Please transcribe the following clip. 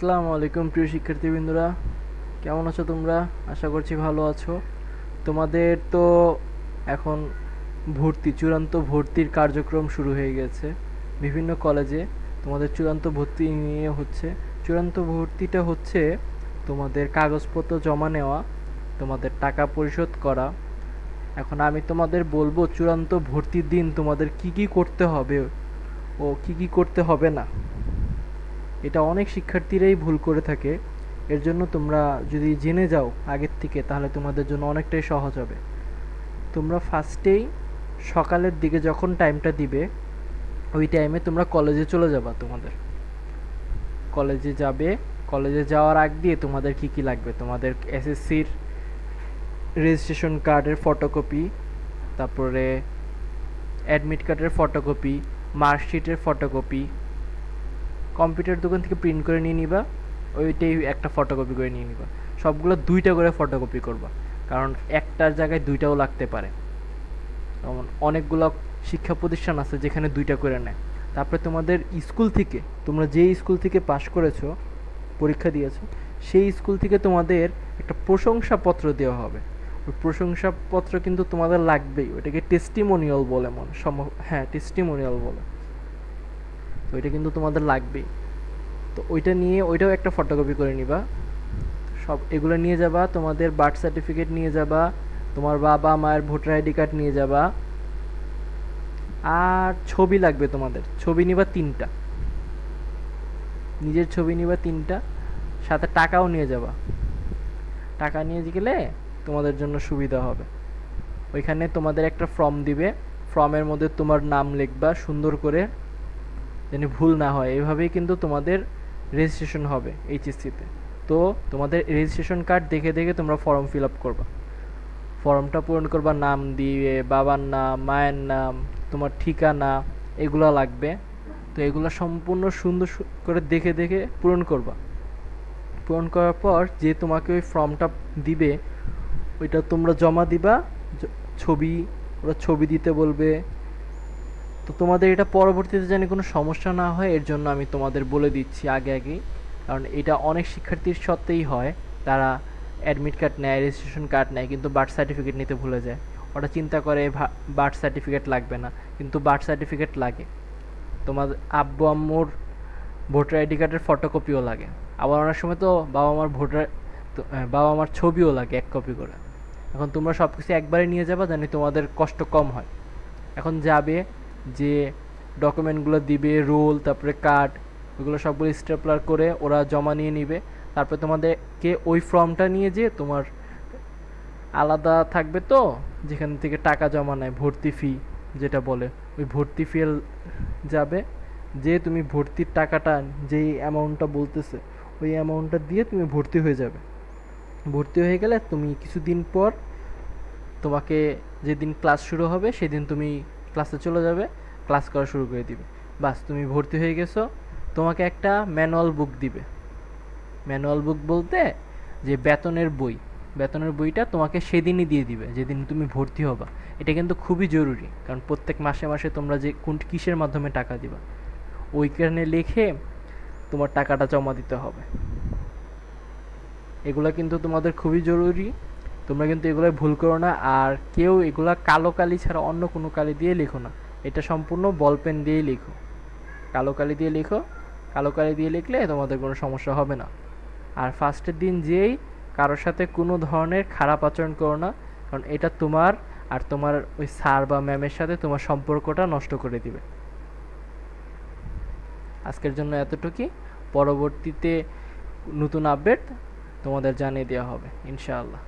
আসসালামু আলাইকুম প্রিয় শিক্ষার্থীবৃন্দরা। কেমন আছো তোমরা? আশা করছি ভালো আছো। তোমাদের তো এখন ভর্তি, চূড়ান্ত ভর্তির কার্যক্রম শুরু হয়ে গেছে বিভিন্ন কলেজে তোমাদের চূড়ান্ত ভর্তি নিয়ে হচ্ছে। চূড়ান্ত ভর্তিটা হচ্ছে তোমাদের কাগজপত্র জমা নেওয়া, তোমাদের টাকা পরিশোধ করা। এখন আমি তোমাদের বলব, চূড়ান্ত ভর্তির দিন তোমাদের কি কি করতে হবে ও কি কি করতে হবে না। এটা অনেক শিক্ষার্থীরাই ভুল করে থাকে। এর জন্য তোমরা যদি জেনে যাও আগের থেকে, তাহলে তোমাদের জন্য অনেকটাই সহজ হবে। তোমরা ফার্স্টেই সকালের দিকে যখন টাইমটা দিবে, ওই টাইমে তোমরা কলেজে চলে যাবা তোমাদের। কলেজে যাবে কলেজে যাওয়ার আগ দিয়ে তোমাদের কি কি লাগবে? তোমাদের এসএসসির রেজিস্ট্রেশন কার্ডের ফটোকপি তারপরে অ্যাডমিট কার্ডের ফটোকপি মার্কশিটের ফটোকপি কম্পিউটার দোকান থেকে প্রিন্ট করে নিয়ে নিবা, ওইটাই একটা ফটোকপি করে নিয়ে নিবা। সবগুলো দুইটা করে ফটোকপি করবা, কারণ একটার জায়গায় দুইটাও লাগতে পারে। যেমন অনেকগুলো শিক্ষা প্রতিষ্ঠান আছে যেখানে দুইটা করে নেয়। তারপরে তোমাদের স্কুল থেকে, তোমরা যে স্কুল থেকে পাশ করেছ, পরীক্ষা দিয়েছ, সেই স্কুল থেকে তোমাদের একটা প্রশংসাপত্র দেওয়া হবে। ওই প্রশংসাপত্র কিন্তু তোমাদের লাগবেই ওইটাকে টেস্টিমোনিয়াল বলে মনে সম্ভব হ্যাঁ টেস্টিমোনিয়াল বলে। তো ওইটা কিন্তু তোমাদের লাগবেই। তো ওইটা নিয়ে ওইটাও একটা ফটোকপি করে নিবা। সব এগুলো নিয়ে যাবা, তোমাদের বার্থ সার্টিফিকেট নিয়ে যাবা, তোমার বাবা, মায়ের ভোটার আইডি কার্ড নিয়ে যাবা। আর ছবি লাগবে তোমাদের, ছবি নিবা তিনটা। নিজের ছবি নিবা তিনটা, সাথে টাকাও নিয়ে যাবা। টাকা নিয়ে গেলে তোমাদের জন্য সুবিধা হবে। ওইখানে তোমাদের একটা ফর্ম দিবে ফর্মের মধ্যে তোমার নাম লিখবা সুন্দর করে, যেন ভুল না হয়। এভাবেই কিন্তু তোমাদের রেজিস্ট্রেশন হবে এইচএসসিতে তো। তোমাদের রেজিস্ট্রেশন কার্ড দেখে দেখে তোমরা ফর্ম ফিল আপ করবা। ফর্মটা পূরণ করবা, নাম দিয়ে, বাবার নাম, মায়ের নাম, তোমার ঠিকানা, এগুলো লাগবে। তো এগুলো সম্পূর্ণ সুন্দর করে দেখে দেখে পূরণ করবা। পূরণ করার পর যে তোমাকে ওই ফর্মটা দিবে, ওইটা তোমরা জমা দিবা ছবি, ওরা ছবি দিতে বলবে তো তোমাদের এটা পরবর্তীতে যেন কোনো সমস্যা না হয়, এর জন্য আমি তোমাদের বলে দিচ্ছি আগে আগেই। কারণ এটা অনেক শিক্ষার্থীর সত্ত্বেই হয়, তারা অ্যাডমিট কার্ড নেয় রেজিস্ট্রেশন কার্ড নেয়, কিন্তু বার্থ সার্টিফিকেট নিতে ভুলে যায়। ওরা চিন্তা করে বার্থ সার্টিফিকেট লাগবে না, কিন্তু বার্থ সার্টিফিকেট লাগে। তোমার আব্বু, আম্মুর ভোটার আইডি কার্ডের ফটোকপিও লাগে। আবার অনেক সময় তো বাবা মার ভোটার বাবা মার ছবিও লাগে এক কপি করে। এখন তোমরা সব কিছু একবারে নিয়ে যাবা, জানি তোমাদের কষ্ট কম হয়। এখন যাবে যে ডকুমেন্টগুলো দিবে রোল তারপরে কার্ড ওগুলো সবগুলো স্টেপলার করে ওরা জমা নিয়ে নিবে। তারপরে তোমাদেরকে ওই ফর্মটা নিয়ে যে তোমার আলাদা থাকবে তো, যেখান থেকে টাকা জমা নেয়, ভর্তি ফি যেটা বলে। ওই ভর্তি ফি যাবে যে তুমি ভর্তির টাকাটা, যেই অ্যামাউন্টটা বলতেছে, ওই অ্যামাউন্টটা দিয়ে তুমি ভর্তি হয়ে যাবে। ভর্তি হয়ে গেলে তুমি কিছুদিন পর তোমাকে যেদিন ক্লাস শুরু হবে, সেদিন তুমি ক্লাসে চলে যাবে ক্লাস করা শুরু করে দিবে। বাস, তুমি ভর্তি হয়ে গেছো, তোমাকে একটা ম্যানুয়াল বুক দিবে। ম্যানুয়াল বুক বলতে যে বেতনের বই। বেতনের বইটা তোমাকে সেদিনই দিয়ে দিবে, যেদিন তুমি ভর্তি হবা। এটা কিন্তু খুবই জরুরি, কারণ প্রত্যেক মাসে মাসে তোমরা যে কোন কিসের মাধ্যমে টাকা দিবা ওইখানে লিখে তোমার টাকাটা জমা দিতে হবে। এগুলো কিন্তু তোমাদের খুবই জরুরি। তোমরা কিন্তু এগুলো ভুল করো না, আর কেউ এগুলা কালো কালি ছাড়া অন্য কোনো কালি দিয়ে লেখো না। এটা সম্পূর্ণ বল পেন দিয়েই লেখো। কালো কালি দিয়ে লেখো, কালো কালি দিয়ে লিখলে তোমাদের কোনো সমস্যা হবে না। আর ফার্স্টের দিন যেই কারোর সাথে কোনো ধরনের খারাপ আচরণ করো না, কারণ এটা তোমার আর তোমার ওই স্যার বা ম্যামের সাথে তোমার সম্পর্কটা নষ্ট করে দিবে। আজকের জন্য এতটুকুই। পরবর্তীতে নতুন আপডেট তোমাদের জানিয়ে দেওয়া হবে, ইনশাআল্লাহ।